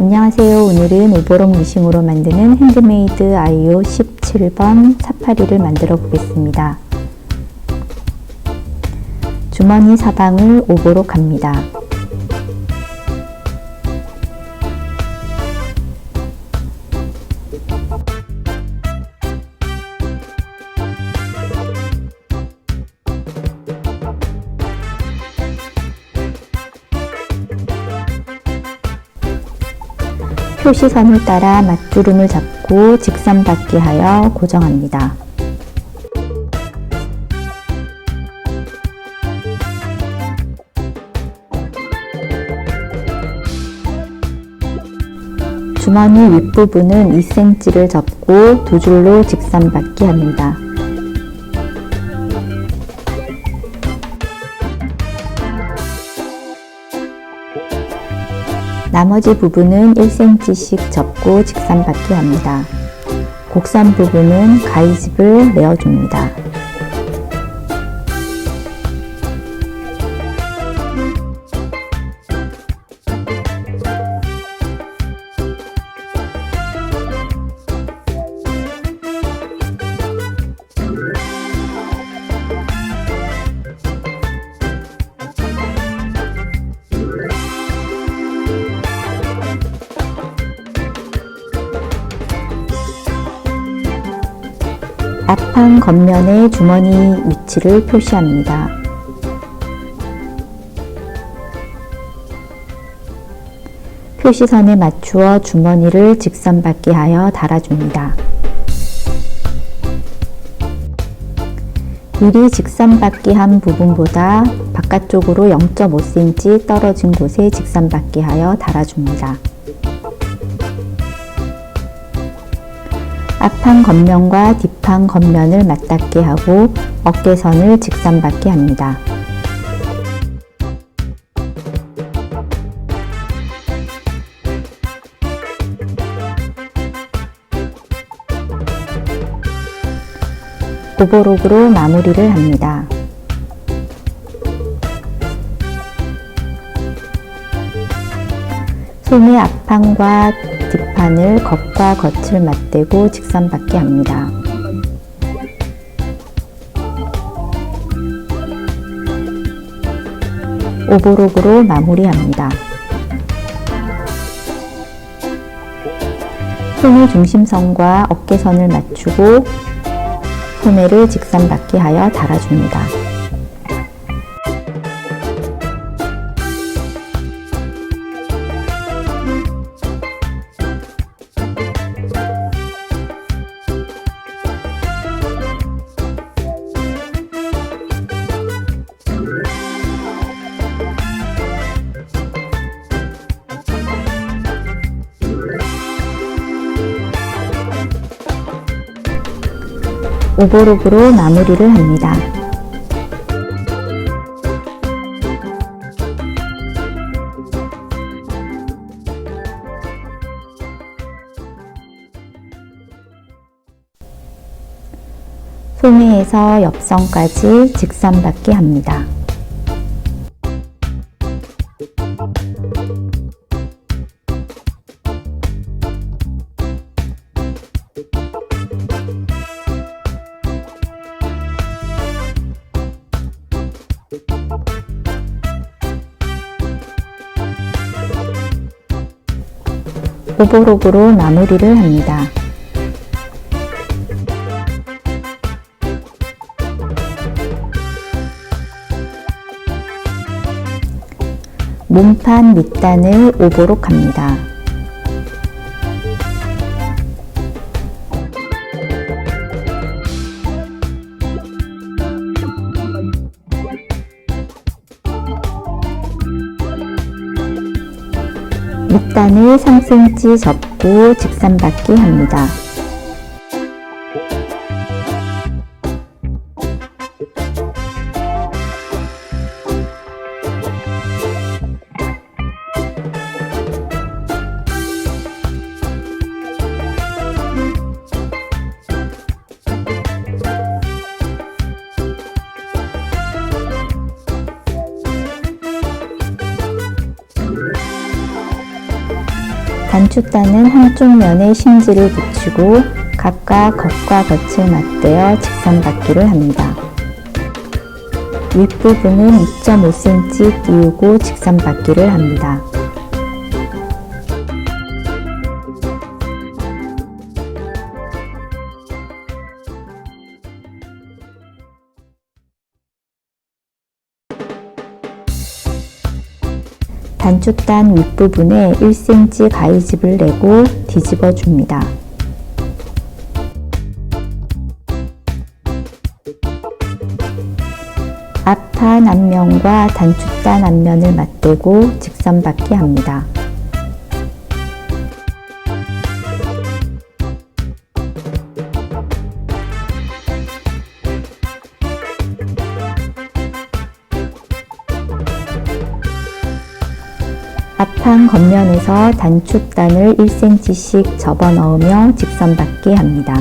안녕하세요. 오늘은 오버록 미싱으로 만드는 핸드메이드 아이오 17번 사파리를 만들어 보겠습니다. 주머니 사방을 오버록 합니다. 표시선을 따라 맞주름을 잡고 직선받게 하여 고정합니다. 주머니 윗부분은 2cm를 접고 두 줄로 직선받게 합니다. 나머지 부분은 1cm씩 접고 직선받게 합니다. 곡선 부분은 가위집을 내어줍니다. 앞판 겉면의 주머니 위치를 표시합니다. 표시선에 맞추어 주머니를 직선받게 하여 달아줍니다. 미리 직선받게 한 부분보다 바깥쪽으로 0.5cm 떨어진 곳에 직선받게 하여 달아줍니다. 앞판 겉면과 뒷판 겉면을 맞닿게 하고 어깨선을 직선 받게 합니다. 오버록으로 마무리를 합니다. 손의 앞판과 뒷판을 겉과 겉을 맞대고 직선받게 합니다. 오버록으로 마무리합니다. 손의 중심선과 어깨선을 맞추고 소매를 직선받게 하여 달아줍니다. 오버록으로 마무리를 합니다. 소매에서 옆선까지 직선받게 합니다. 오버록으로 마무리를 합니다. 몸판 밑단을 오버록 합니다. 밑단을 3cm 접고 직선받게 합니다. 단추단은 한쪽 면에 심지를 붙이고 각각 겉과 겉을 맞대어 직선받기를 합니다. 윗부분은 2.5cm 띄우고 직선받기를 합니다. 단추단 윗부분에 1cm 가위집을 내고 뒤집어 줍니다. 앞판 앞면과 단추단 앞면을 맞대고 직선받기 합니다. 앞판 겉면에서 단축단을 1cm씩 접어 넣으며 직선 받기 합니다.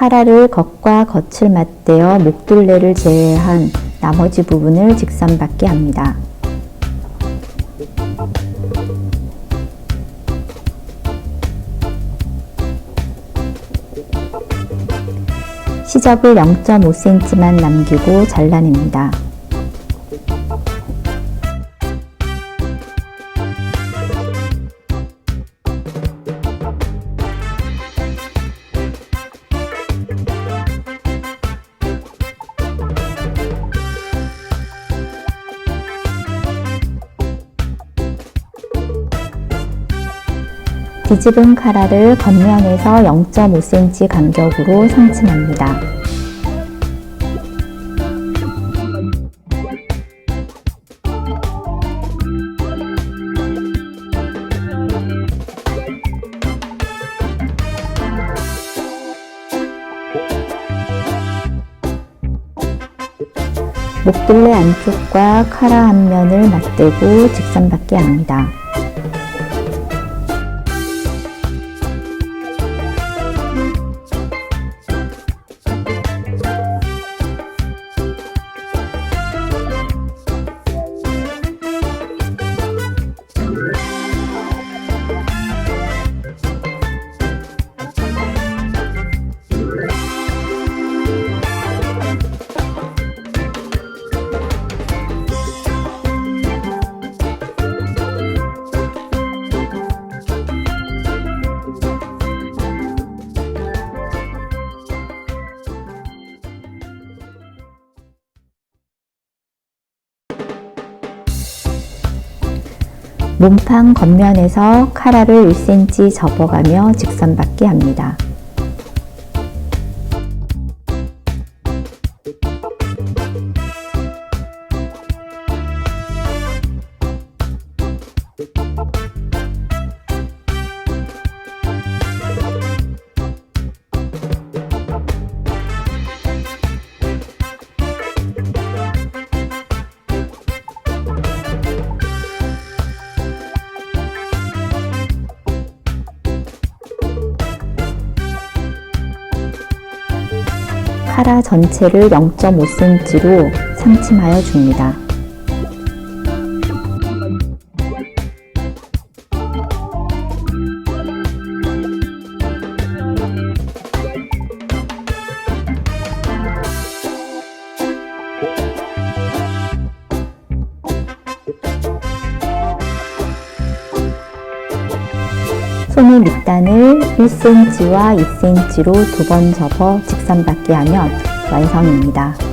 카라를 겉과 겉을 맞대어 목둘레를 제외한 나머지 부분을 직선받게 합니다. 시접을 0.5cm만 남기고 잘라냅니다. 뒤집은 카라를 겉면에서 0.5cm 간격으로 상침합니다. 목둘레 안쪽과 카라 한 면을 맞대고 직선받게 합니다. 몸판 겉면에서 카라를 1cm 접어가며 직선 받기 합니다. 카라 전체를 0.5cm로 상침하여 줍니다. 밑단을 1cm와 2cm로 두 번 접어 직선받게 하면 완성입니다.